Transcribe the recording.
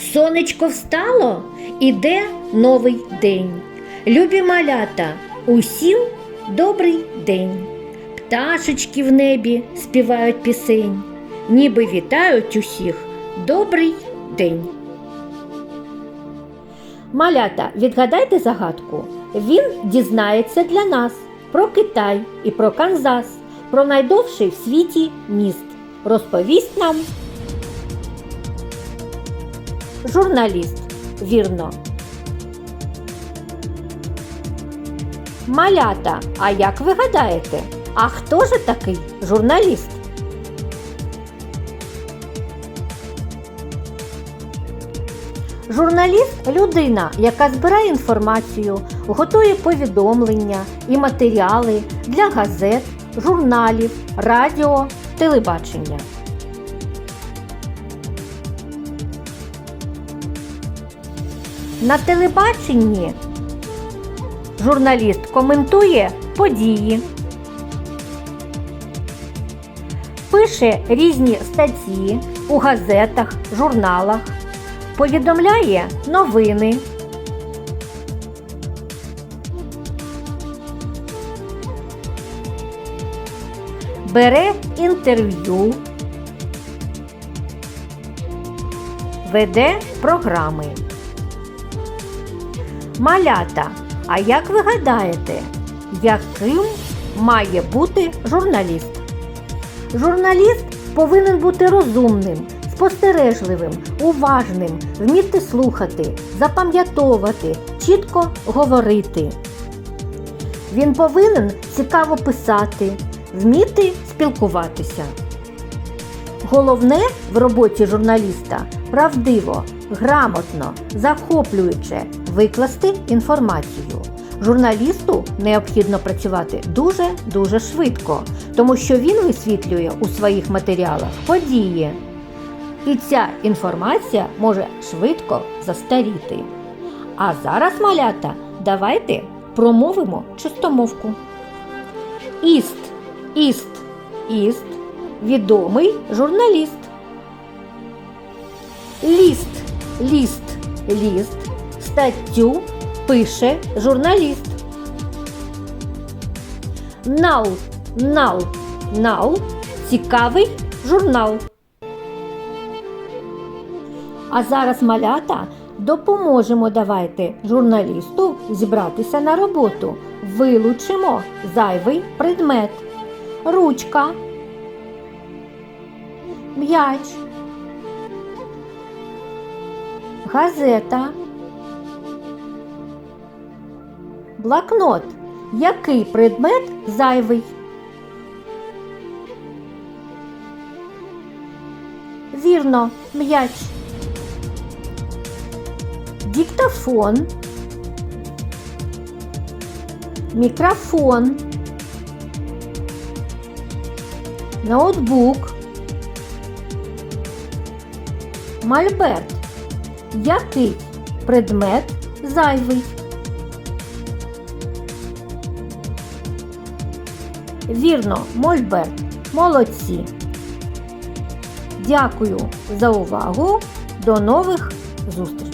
Сонечко встало, іде новий день. Любі малята, усім добрий день. Пташечки в небі співають пісень, ніби вітають усіх добрий день. Малята, відгадайте загадку. Він дізнається для нас про Китай і про Канзас, про найдовший в світі міст. Розповість нам журналіст. Вірно. Малята, а як ви гадаєте? А хто ж такий журналіст? Журналіст людина, яка збирає інформацію, готує повідомлення і матеріали для газет, журналів, радіо, телебачення. На телебаченні журналіст коментує події, пише різні статті у газетах, журналах, повідомляє новини. Бере інтерв'ю, веде програми. Малята, а як ви гадаєте, яким має бути журналіст? Журналіст повинен бути розумним, спостережливим, уважним, вміти слухати, запам'ятовувати, чітко говорити. Він повинен цікаво писати, вміти спілкуватися. Головне в роботі журналіста правдиво, грамотно, захоплююче викласти інформацію. Журналісту необхідно працювати дуже-дуже швидко, тому що він висвітлює у своїх матеріалах події. І ця інформація може швидко застаріти. А зараз, малята, давайте промовимо чистомовку. Іст, іст, іст відомий журналіст. Ліст, ліст, ліст, статтю пише журналіст. Нал, нал, нал, цікавий журнал. А зараз малята допоможемо давайте журналісту зібратися на роботу. Вилучимо зайвий предмет. Ручка, м'яч, газета, блокнот. Який предмет зайвий? Вірно, м'яч. Диктофон. Мікрофон. Ноутбук. Мольберт. Який предмет зайвий? Вірно, Мольберт. Молодці. Дякую за увагу. До нових зустрічей!